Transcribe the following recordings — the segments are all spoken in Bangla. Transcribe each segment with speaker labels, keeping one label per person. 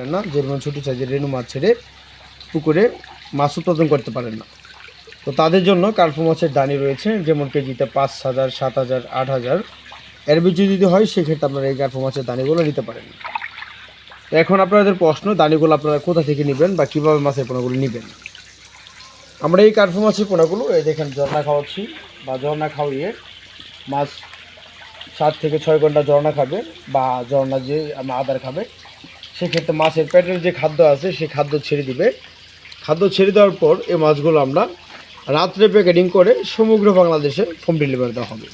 Speaker 1: পারেন না যেমন ছোটো সাইজের রেনু মাছ ছেড়ে পুকুরে মাছ উৎপাদন করতে পারেন না। তো তাদের জন্য কার্পু মাছের দানি রয়েছে, যেমন কেজিতে পাঁচ হাজার, সাত হাজার, আট হাজার। এর বেশি যদি হয়, সেক্ষেত্রে আপনারা এই কার্পু মাছের দানিগুলো নিতে পারেন। এখন আপনাদের প্রশ্ন, দানিগুলো আপনারা কোথা থেকে নেবেন বা কীভাবে মাছের পোনাগুলো নেবেন? আমরা এই কার্পু মাছের পোনাগুলো, এই দেখেন ঝর্ণা খাওয়াচ্ছি বা ঝর্ণা খাওয়িয়ে মাছ সাত থেকে ছয় ঘণ্টা ঝর্ণা খাবে বা ঝর্ণা যে আদার খাবে সেক্ষেত্রে মাছের পেটের যে খাদ্য আছে সেই খাদ্য ছেড়ে দিবে। খাদ্য ছেড়ে দেওয়ার পর এই মাছগুলো আমরা রাত্রে প্যাকেটিং করে সমগ্র বাংলাদেশে হোম ডেলিভারি দেওয়া হবে।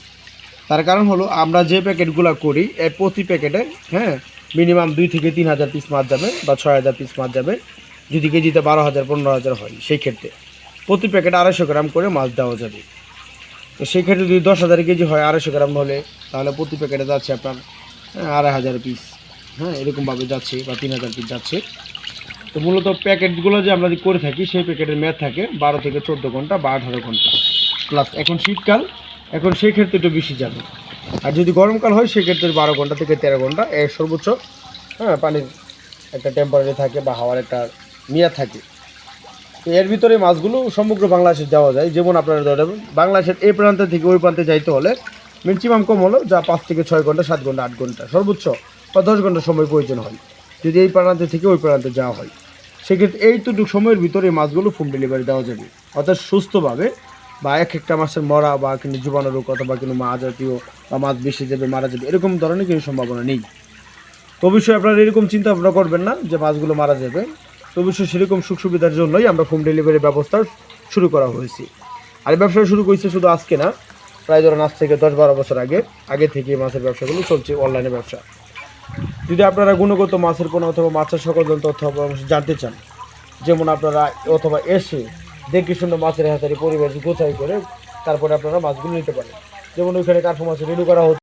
Speaker 1: তার কারণ হলো আমরা যে প্যাকেটগুলো করি এর প্রতি প্যাকেটে হ্যাঁ মিনিমাম দুই থেকে তিন হাজার পিস মাছ যাবে বা ছয় হাজার পিস মাছ যাবে। যদি কেজিতে বারো হাজার পনেরো হাজার হয় সেই ক্ষেত্রে। প্রতি প্যাকেটে আড়াইশো গ্রাম করে মাছ দেওয়া যাবে। তো সেই ক্ষেত্রে যদি দশ হাজার কেজি হয় আড়াইশো গ্রাম হলে তাহলে প্রতি প্যাকেটে যাচ্ছে আপনার হ্যাঁ, আড়াই হাজার পিস। হ্যাঁ এরকমভাবে যাচ্ছে বা তিন হাজার পিস যাচ্ছে। তো মূলত প্যাকেটগুলো যে আমরা করে থাকি, সেই প্যাকেটের মেয়াদ থাকে বারো থেকে চোদ্দ ঘণ্টা বা আঠারো ঘণ্টা। প্লাস এখন শীতকাল, এখন সেই ক্ষেত্রে একটু বেশি যাবে। আর যদি গরমকাল হয়, সেক্ষেত্রে বারো ঘণ্টা থেকে তেরো ঘণ্টা এর সর্বোচ্চ হ্যাঁ পানির একটা টেম্পারেচার থাকে বা হাওয়ার একটা মেয়াদ থাকে। তো এর ভিতরে মাছগুলো সমগ্র বাংলাদেশে যাওয়া যায়। যেমন আপনারা ধরেন বাংলাদেশের এই প্রান্ত থেকে ওই প্রান্তে যাইতে হলে ম্যাক্সিমাম কম হলো যা পাঁচ থেকে ছয় ঘণ্টা, সাত ঘণ্টা, আট ঘণ্টা সর্বোচ্চ। বা দশ ঘণ্টা সময় প্রয়োজন হয়। যদি এই প্রান্ত থেকে ওই প্রান্তে যাওয়া হয়। সেক্ষেত্রে এই এইটুকু সময়ের ভিতরে মাছগুলো হোম ডেলিভারি দেওয়া যাবে। অর্থাৎ সুস্থভাবে বা এক একটা মাছের মরা বা কিন্তু জীবাণু রোগ অথবা কিন্তু মা জাতীয় বা মাছ বেশি যাবে, মারা যাবে, এরকম ধরনের কোনো সম্ভাবনা নেই। তো অবশ্যই আপনারা এরকম চিন্তা ভাবনা করবেন না যে মাছগুলো মারা যাবে। তো অবশ্যই সেরকম সুখ সুবিধার জন্যই আমরা হোম ডেলিভারি ব্যবস্থা শুরু করা হয়েছে। আর ব্যবসা শুরু করেছে শুধু আজকে না, প্রায় ধরুন আজ থেকে দশ বারো বছর আগে। আগে থেকে মাছের ব্যবসাগুলো চলছে অনলাইনে ব্যবসা। যদি আপনারা গুণগত মাছের পণ্য অথবা মাছের সকল তথ্য পরামর্শ জানতে চান, যেমন আপনারা অথবা এসে দেখি শুনে মাছের হাতারি পরিবেশ গোছাই করে তারপরে আপনারা মাছগুলো নিতে পারেন। যেমন ওইখানে কার্পু মাছ রেডি করা হচ্ছে।